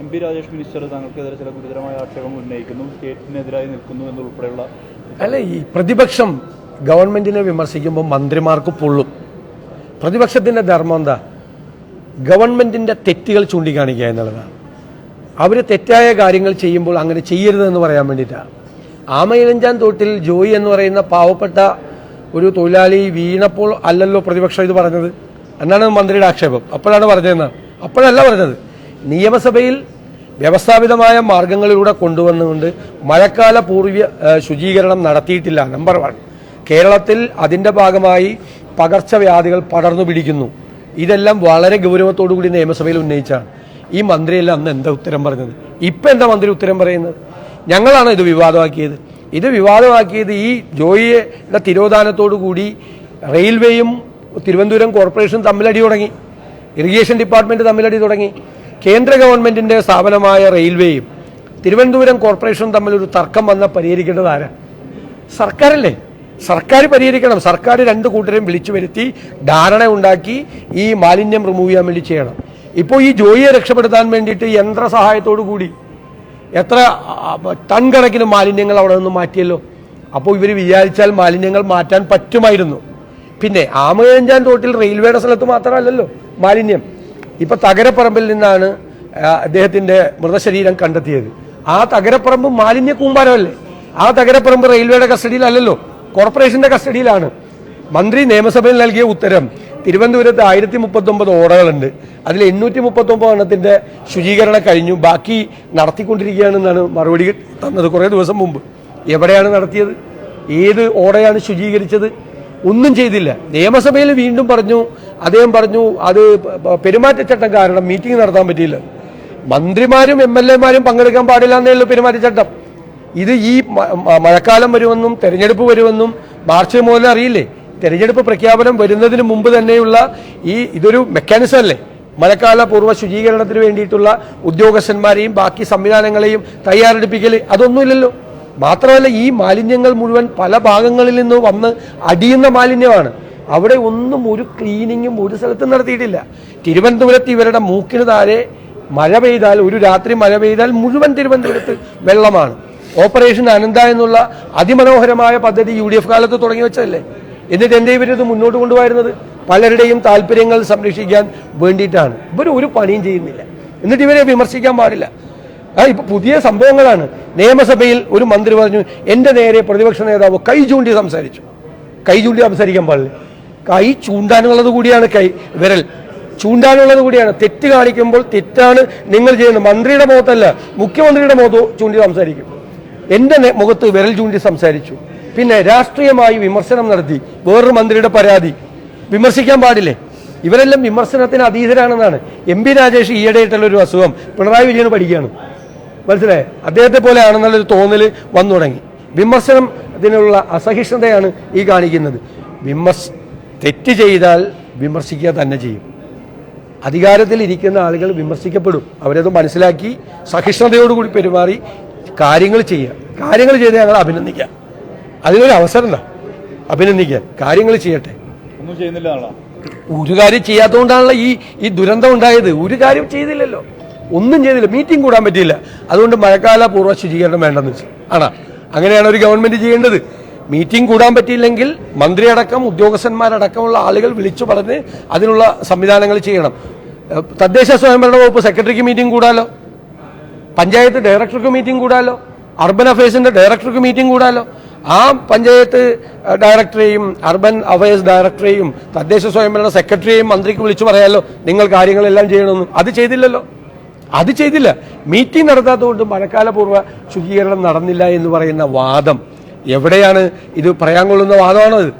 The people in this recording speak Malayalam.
എം പി രാജേഷ് മിനിസ്റ്റർ താങ്കൾക്കെതിരെ ചില ഗുരുതരമായ ആക്ഷേപം ഉന്നയിക്കുന്നു. സ്റ്റേറ്റിനെതിരായി നിൽക്കുന്നു എന്നുൾപ്പെടെയുള്ള അല്ല ഈ പ്രതിപക്ഷം ഗവൺമെന്റിനെ വിമർശിക്കുമ്പോൾ മന്ത്രിമാർക്ക് പൊള്ളും. പ്രതിപക്ഷത്തിന്റെ ധർമ്മം എന്താ? ഗവൺമെന്റിന്റെ തെറ്റുകൾ ചൂണ്ടിക്കാണിക്കുക എന്നുള്ളതാണ്. അവർ തെറ്റായ കാര്യങ്ങൾ ചെയ്യുമ്പോൾ അങ്ങനെ ചെയ്യരുതെന്ന് പറയാൻ വേണ്ടിയിട്ടാണ് ആമയിലഞ്ചാൻ തോട്ടിൽ ജോയി എന്ന് പറയുന്ന പാവപ്പെട്ട ഒരു തൊഴിലാളി വീണപ്പോൾ അല്ലല്ലോ പ്രതിപക്ഷം ഇത് പറഞ്ഞത്? എന്നാണ് മന്ത്രിയുടെ ആക്ഷേപം. അപ്പോഴാണ് പറഞ്ഞതെന്നാണ്. അപ്പോഴല്ല പറഞ്ഞത്. നിയമസഭയിൽ വ്യവസ്ഥാപിതമായ മാർഗങ്ങളിലൂടെ കൊണ്ടുവന്നുകൊണ്ട് മഴക്കാല പൂർവ ശുചീകരണം നടത്തിയിട്ടില്ല നമ്പർ വൺ കേരളത്തിൽ അതിന്റെ ഭാഗമായി പകർച്ചവ്യാധികൾ പടർന്നു പിടിക്കുന്നു. ഇതെല്ലാം വളരെ ഗൗരവത്തോടു കൂടി നിയമസഭയിൽ ഉന്നയിച്ചാണ്. ഈ മന്ത്രിയെല്ലാം അന്ന് എന്താ ഉത്തരം പറഞ്ഞത്? ഇപ്പം എന്താ മന്ത്രി ഉത്തരം പറയുന്നത്? ഞങ്ങളാണ് ഇത് വിവാദമാക്കിയത്. ഇത് വിവാദമാക്കിയത് ഈ ജോയിയുടെ തിരോധാനത്തോടു കൂടി റെയിൽവേയും തിരുവനന്തപുരം കോർപ്പറേഷൻ തമ്മിലടി തുടങ്ങി. ഇറിഗേഷൻ ഡിപ്പാർട്ട്മെന്റ് തമ്മിലടി തുടങ്ങി. കേന്ദ്ര ഗവൺമെന്റിന്റെ സ്ഥാപനമായ റെയിൽവേയും തിരുവനന്തപുരം കോർപ്പറേഷനും തമ്മിൽ ഒരു തർക്കം വന്ന പരിഹരിക്കേണ്ടത് ആരാ? സർക്കാരല്ലേ? സർക്കാർ പരിഹരിക്കണം. സർക്കാർ രണ്ട് കൂട്ടരെയും വിളിച്ചു വരുത്തി ധാരണ ഉണ്ടാക്കി ഈ മാലിന്യം റിമൂവ് ചെയ്യാൻ വേണ്ടി ചെയ്യണം. ഇപ്പോൾ ഈ ജോയിയെ രക്ഷപ്പെടുത്താൻ വേണ്ടിയിട്ട് യന്ത്ര സഹായത്തോടു കൂടി എത്ര ടൺ കണക്കിന് മാലിന്യങ്ങൾ അവിടെ നിന്ന് മാറ്റിയല്ലോ? അപ്പോൾ ഇവർ വിചാരിച്ചാൽ മാലിന്യങ്ങൾ മാറ്റാൻ പറ്റുമായിരുന്നു. പിന്നെ ആമയഞ്ചാൻ തോട്ടിൽ റെയിൽവേയുടെ സ്ഥലത്ത് മാത്രമല്ലല്ലോ മാലിന്യം. ഇപ്പൊ തകരപ്പറമ്പിൽ നിന്നാണ് അദ്ദേഹത്തിന്റെ മൃതശരീരം കണ്ടെത്തിയത്. ആ തകരപ്പറമ്പ് മാലിന്യ കൂമ്പാരമല്ലേ? ആ തകരപ്പറമ്പ് റെയിൽവേയുടെ കസ്റ്റഡിയിലല്ലല്ലോ? കോർപ്പറേഷന്റെ കസ്റ്റഡിയിലാണ്. മന്ത്രി നിയമസഭയിൽ നൽകിയ ഉത്തരം തിരുവനന്തപുരത്ത് ആയിരത്തി മുപ്പത്തൊമ്പത് ഓടകളുണ്ട്. അതിൽ എണ്ണൂറ്റി മുപ്പത്തൊമ്പത് എണ്ണത്തിന്റെ ശുചീകരണം കഴിഞ്ഞു. ബാക്കി നടത്തിക്കൊണ്ടിരിക്കുകയാണെന്നാണ് മറുപടി തന്നത് കുറേ ദിവസം മുമ്പ്. എവിടെയാണ് നടത്തിയത്? ഏത് ഓടയാണ് ശുചീകരിച്ചത്? ഒന്നും ചെയ്തില്ല. നിയമസഭയിൽ വീണ്ടും പറഞ്ഞു അദ്ദേഹം പറഞ്ഞു അത് പെരുമാറ്റച്ചട്ടം കാരണം മീറ്റിംഗ് നടത്താൻ പറ്റിയില്ല. മന്ത്രിമാരും എം എൽ എമാരും പങ്കെടുക്കാൻ പാടില്ല എന്നേ ഉള്ളൂ പെരുമാറ്റച്ചട്ടം. ഇത് ഈ മഴക്കാലം വരുമെന്നും തെരഞ്ഞെടുപ്പ് വരുമെന്നും മാർച്ച് മുതൽ അറിയില്ലേ? തെരഞ്ഞെടുപ്പ് പ്രഖ്യാപനം വരുന്നതിന് മുമ്പ് തന്നെയുള്ള ഈ ഇതൊരു മെക്കാനിസം അല്ലേ? മഴക്കാല പൂർവ ശുചീകരണത്തിന് വേണ്ടിയിട്ടുള്ള ഉദ്യോഗസ്ഥന്മാരെയും ബാക്കി സംവിധാനങ്ങളെയും തയ്യാറെടുപ്പിക്കൽ അതൊന്നുമില്ലല്ലോ. മാത്രമല്ല ഈ മാലിന്യങ്ങൾ മുഴുവൻ പല ഭാഗങ്ങളിൽ നിന്ന് വന്ന് അടിയുന്ന മാലിന്യമാണ്. അവിടെ ഒന്നും ഒരു ക്ലീനിങ്ങും ഒരു സ്ഥലത്തും നടത്തിയിട്ടില്ല. തിരുവനന്തപുരത്ത് ഇവരുടെ മൂക്കിന് താഴെ മഴ പെയ്താൽ ഒരു രാത്രി മഴ പെയ്താൽ മുഴുവൻ തിരുവനന്തപുരത്ത് വെള്ളമാണ്. ഓപ്പറേഷൻ അനന്ത എന്നുള്ള അതിമനോഹരമായ പദ്ധതി യു ഡി എഫ് കാലത്ത് തുടങ്ങി വെച്ചതല്ലേ? എന്നിട്ട് എന്തേ ഇവരിത് മുന്നോട്ട് കൊണ്ടുപോയിരുന്നത്? പലരുടെയും താല്പര്യങ്ങൾ സംരക്ഷിക്കാൻ വേണ്ടിയിട്ടാണ്. ഇവർ ഒരു പണിയും ചെയ്യുന്നില്ല. എന്നിട്ട് ഇവരെ വിമർശിക്കാൻ പാടില്ല. ഇപ്പൊ പുതിയ സംഭവങ്ങളാണ്. നിയമസഭയിൽ ഒരു മന്ത്രി പറഞ്ഞു എന്റെ നേരെ പ്രതിപക്ഷ നേതാവ് കൈ ചൂണ്ടി സംസാരിച്ചു. കൈ ചൂണ്ടി സംസാരിക്കാൻ പാടില്ല. കൈ ചൂണ്ടാനുള്ളത് കൂടിയാണ് കൈ വിരൽ. ചൂണ്ടാനുള്ളത് കൂടിയാണ്. തെറ്റ് കാണിക്കുമ്പോൾ തെറ്റാണ് നിങ്ങൾ ചെയ്യുന്നത്. മന്ത്രിയുടെ മുഖത്തല്ല മുഖ്യമന്ത്രിയുടെ മുഖത്ത് ചൂണ്ടി സംസാരിക്കും. എന്റെ നേ- മുഖത്ത് വിരൽ ചൂണ്ടി സംസാരിച്ചു. പിന്നെ രാഷ്ട്രീയമായി വിമർശനം നടത്തി. വേറൊരു മന്ത്രിയുടെ പരാതി. വിമർശിക്കാൻ പാടില്ലേ? ഇവരെല്ലാം വിമർശനത്തിന് അതീതരാണെന്നാണ്. എം പി രാജേഷ് ഈയിടെയായിട്ടുള്ള ഒരു അസുഖം. പിണറായി വിജയൻ പഠിക്കുകയാണ്. മനസ്സിലായേ? അദ്ദേഹത്തെ പോലെ ആണെന്നുള്ളൊരു തോന്നൽ വന്നു തുടങ്ങി. വിമർശനം ഇതിനുള്ള അസഹിഷ്ണുതയാണ് ഈ കാണിക്കുന്നത്. വിമർശ തെറ്റ് ചെയ്താൽ വിമർശിക്കുക തന്നെ ചെയ്യും. അധികാരത്തിൽ ഇരിക്കുന്ന ആളുകൾ വിമർശിക്കപ്പെടും. അവരത് മനസ്സിലാക്കി സഹിഷ്ണുതയോടുകൂടി പെരുമാറി കാര്യങ്ങൾ ചെയ്യുക. കാര്യങ്ങൾ ചെയ്ത് ഞങ്ങൾ അഭിനന്ദിക്കാം അതിനൊരു അവസരം എന്താ? അഭിനന്ദിക്കാൻ കാര്യങ്ങൾ ചെയ്യട്ടെ. ഒന്നും ചെയ്യുന്നില്ല ഒരു കാര്യം ചെയ്യാത്തതുകൊണ്ടാണല്ലോ ഈ ഈ ദുരന്തം ഉണ്ടായത്. ഒരു കാര്യം ചെയ്തില്ലല്ലോ. ഒന്നും ചെയ്തില്ല. മീറ്റിംഗ് കൂടാൻ പറ്റിയില്ല. അതുകൊണ്ട് മഴക്കാല പൂർവ ശുചീകരണം വേണ്ടെന്ന് വെച്ചു. ആണോ? അങ്ങനെയാണ് ഒരു ഗവൺമെന്റ് ചെയ്യേണ്ടത്. മീറ്റിംഗ് കൂടാൻ പറ്റിയില്ലെങ്കിൽ മന്ത്രിയടക്കം ഉദ്യോഗസ്ഥന്മാരടക്കമുള്ള ആളുകൾ വിളിച്ചു പറഞ്ഞ് അതിനുള്ള സംവിധാനങ്ങൾ ചെയ്യണം. തദ്ദേശ സ്വയംഭരണ വകുപ്പ് സെക്രട്ടറിക്ക് മീറ്റിംഗ് കൂടാലോ? പഞ്ചായത്ത് ഡയറക്ടർക്ക് മീറ്റിംഗ് കൂടാലോ? അർബൻ അഫയേഴ്സിന്റെ ഡയറക്ടർക്ക് മീറ്റിംഗ് കൂടാലോ? ആ പഞ്ചായത്ത് ഡയറക്ടറെയും അർബൻ അഫയേഴ്സ് ഡയറക്ടറെയും തദ്ദേശ സ്വയംഭരണ സെക്രട്ടറിയെയും മന്ത്രിക്ക് വിളിച്ചു പറയാലോ? നിങ്ങൾ കാര്യങ്ങളെല്ലാം ചെയ്യണമെന്ന്. അത് ചെയ്തില്ലല്ലോ. അത് ചെയ്തില്ല. മീറ്റിംഗ് നടത്താത്തതുകൊണ്ട് മഴക്കാലപൂർവ ശുചീകരണം നടന്നില്ല എന്ന് പറയുന്ന വാദം. എവിടെയാണ് ഇത് പറയാൻ കൊള്ളുന്ന വാദമാണോ ഇത്